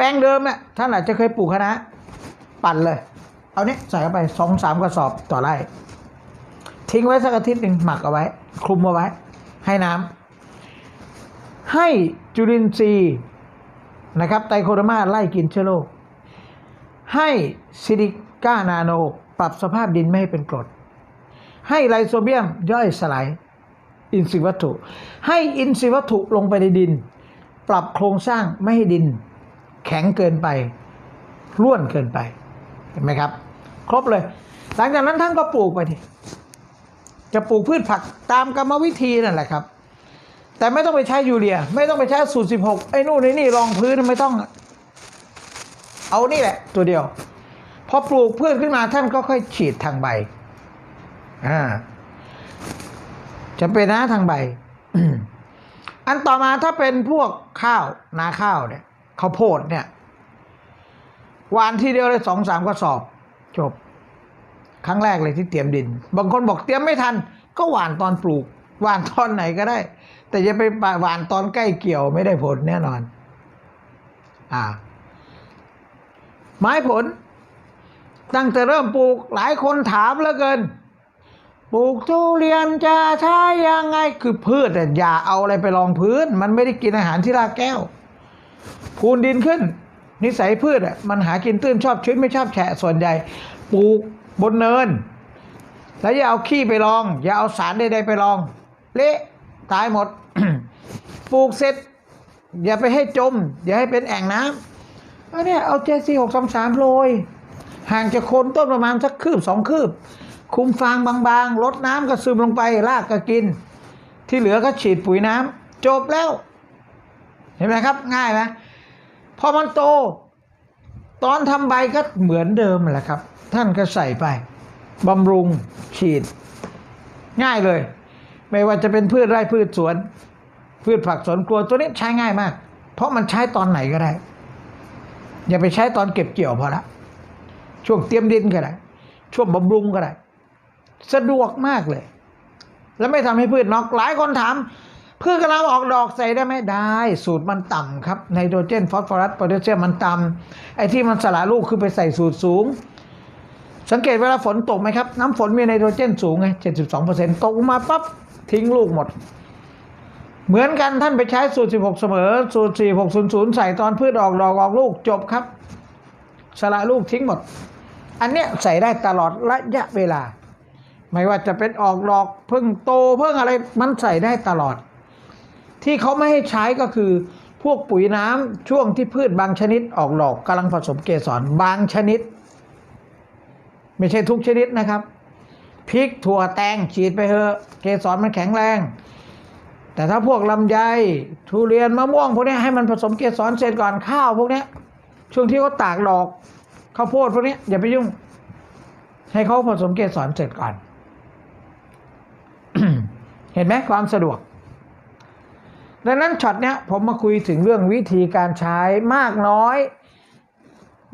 แปลงเดิมเนี่ยท่านอาจจะเคยปลูกคะน้าปั่นเลย เอาเนี้ยใส่เข้าไปสองสามกระสอบต่อไร่ทิ้งไว้สักอาทิตย์หนึ่งหมักเอาไว้ คลุมเอาไว้ ให้น้ำให้จุลินทรีย์นะครับไตรโคเดอร์มาไล่กินเชื้อโรคให้ซิลิก้านาโน ปรับสภาพดินไม่ให้เป็นกรด ให้ไลโซเบียมย่อยสลายอินทรีย์วัตถุ ให้อินทรีย์วัตถุลงไปในดิน ปรับโครงสร้างไม่ให้ดิน แข็งเกินไปร่วนเกินไป เห็นไหมครับ ครบเลย หลังจากนั้นท่านก็ปลูกไปทีจะปลูกพืชผักตามกรรมวิธีนั่นแหละครับ แต่ไม่ต้องไปใช้ยูเรีย ไม่ต้องไปใช้สูตรสิบหกไอ้นู่นไอ้นี่รองพื้นไม่ต้อง เอานี่แหละ ตัวเดียว พอปลูกพืชขึ้นมาท่านก็ค่อยฉีดทางใบ อ่าจะเป็นนะทางใบ อันต่อมาถ้าเป็นพวกข้าวนาข้าวเนี่ย ข้าวโพดเนี่ย หวานทีเดียวเลยสองสามกระสอบ จบ ครั้งแรกเลยที่เตรียมดิน บางคนบอกเตรียมไม่ทัน ก็หวานตอนปลูก หวานตอนไหนก็ได้ แต่อย่าไปหวานตอนใกล้เกี่ยวไม่ได้ผลแน่นอน อ่า ไม้ผล ตั้งแต่เริ่มปลูกหลายคนถามเหลือเกินปลูกทุเรียนจะใช้ยังไงคือพืชแต่อย่าเอาอะไรไปรองพื้น มันไม่ได้กินอาหารที่รากแก้ว พูนดินขึ้น นิสัยพืชอะมันหากินตื้นชอบชื้นไม่ชอบแฉะส่วนใหญ่ปลูกบนเนิน แล้วอย่าเอาขี้ไปรอง อย่าเอาสารใดๆไปรอง เละตายหมด ปลูกเสร็จ อย่าไปให้จม อย่าให้เป็นแอ่งน้ำอันเนี้ยเอาเจซีหกสามสามโรยห่างจากโคนต้นประมาณสักคืบสองคืบ คุมฟางบางๆลดน้ำก็ซึมลงไปรากก็กิน ที่เหลือก็ฉีดปุ๋ยน้ำจบแล้ว ห็นไหมครับ ง่ายไหมพอมันโต ตอนทำใบก็เหมือนเดิมแหละครับ ท่านก็ใส่ไปบำรุงฉีด ง่ายเลย ไม่ว่าจะเป็นพืชไร่พืชสวน พืชผักสวนครัวตัวนี้ใช้ง่ายมาก เพราะมันใช้ตอนไหนก็ได้ อย่าไปใช้ตอนเก็บเกี่ยวพอละช่วงเตรียมดินก็ได้ช่วงบำรุงก็ได้ สะดวกมากเลย แล้วไม่ทำให้พืชนอกหลายคนถาม พืชกำลังออกดอกใส่ได้ไหมได้ สูตรมันต่ำครับไนโตรเจนฟอสฟอรัสโพแทสเซียมมันต่ำไอ้ที่มันสละลูกคือไปใส่สูตรสูง สังเกตเวลาฝนตกไหมครับ น้ำฝนมีไนโตรเจนสูงไงเจ็ดสิบสองเปอร์เซ็นต์ตกมาปั๊บทิ้งลูกหมด เหมือนกันท่านไปใช้สูตร16เสมอ สูตร4600ใส่ตอนพืชออกดอกออกลูกจบครับ สละลูกทิ้งหมด อันเนี้ยใส่ได้ตลอดระยะเวลา ไม่ว่าจะเป็นออกดอกเพิ่งโตเพิ่งอะไรมันใส่ได้ตลอด ที่เขาไม่ให้ใช้ก็คือ พวกปุ๋ยน้ำช่วงที่พืชบางชนิดออกดอกกำลังผสมเกสรบางชนิด ไม่ใช่ทุกชนิดนะครับพริกถั่วแตงฉีดไปเถอะเกสรมันแข็งแรง แต่ถ้าพวกลำไยทุเรียนมะม่วงพวกนี้ให้มันผสมเกสรเสร็จก่อนข้าวพวกนี้ช่วงที่เขาตากดอกข้าวโพดพวกนี้อย่าไปยุ่ง ให้เขาผสมเกสรเสร็จก่อน เห็นไหมความสะดวก ดังนั้นช็อตเนี้ยผมมาคุยถึงเรื่องวิธีการใช้มากน้อย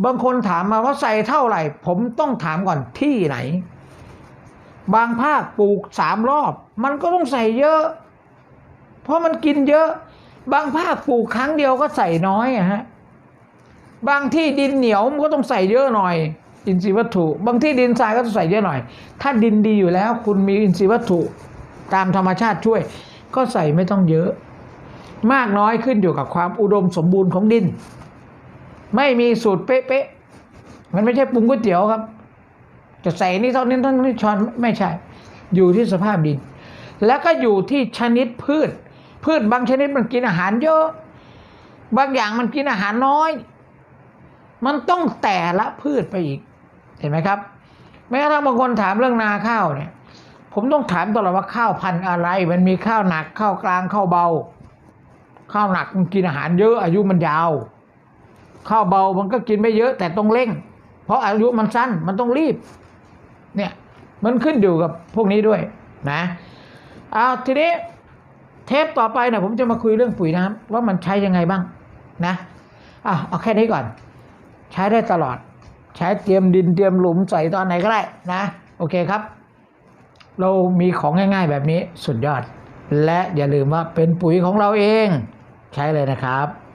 บางคนถามมาว่าใส่เท่าไหร่ ผมต้องถามก่อนที่ไหน บางภาคปลูกสามรอบ มันก็ต้องใส่เยอะ เพราะมันกินเยอะ บางภาคปลูกครั้งเดียวก็ใส่น้อยอะฮะบางที่ดินเหนียวมันก็ต้องใส่เยอะหน่อยอินทรีย์วัตถุ บางที่ดินทรายก็ต้องใส่เยอะหน่อย ถ้าดินดีอยู่แล้ว คุณมีอินทรีย์วัตถุตามธรรมชาติช่วย ก็ใส่ไม่ต้องเยอะ มากน้อยขึ้นอยู่กับความอุดมสมบูรณ์ของดิน ไม่มีสูตรเป๊ะๆมันไม่ใช่ปรุงก๋วยเตี๋ยวครับ จะใส่นี่เท่านี้เท่านี้ช้อนไม่ใช่ อยู่ที่สภาพดิน แล้วก็อยู่ที่ชนิดพืช พืชบางชนิดมันกินอาหารเยอะ บางอย่างมันกินอาหารน้อย มันต้องแต่ละพืชไปอีก เห็นไหมครับแม้กระทั่งบางคนถามเรื่องนาข้าวเนี่ย ผมต้องถามตลอดว่าข้าวพันธุ์อะไร มันมีข้าวหนักข้าวกลางข้าวเบา ข้าวหนักมันกินอาหารเยอะอายุมันยาว ข้าวเบามันก็กินไม่เยอะแต่ต้องเร่ง เพราะอายุมันสั้นมันต้องรีบ เนี่ยมันขึ้นอยู่กับพวกนี้ด้วยนะเอาทีนี้เทปต่อไปนะผมจะมาคุยเรื่องปุ๋ยน้ำว่ามันใช้ยังไงบ้างนะอะเอาแค่นี้ก่อน ใช้ได้ตลอด ใช้เตรียมดินเตรียมหลุมใส่ตอนไหนก็ได้นะ โอเคครับ เรามีของง่าย ๆ แบบนี้สุดยอด และอย่าลืมว่าเป็นปุ๋ยของเราเอง ใช้เลยนะครับ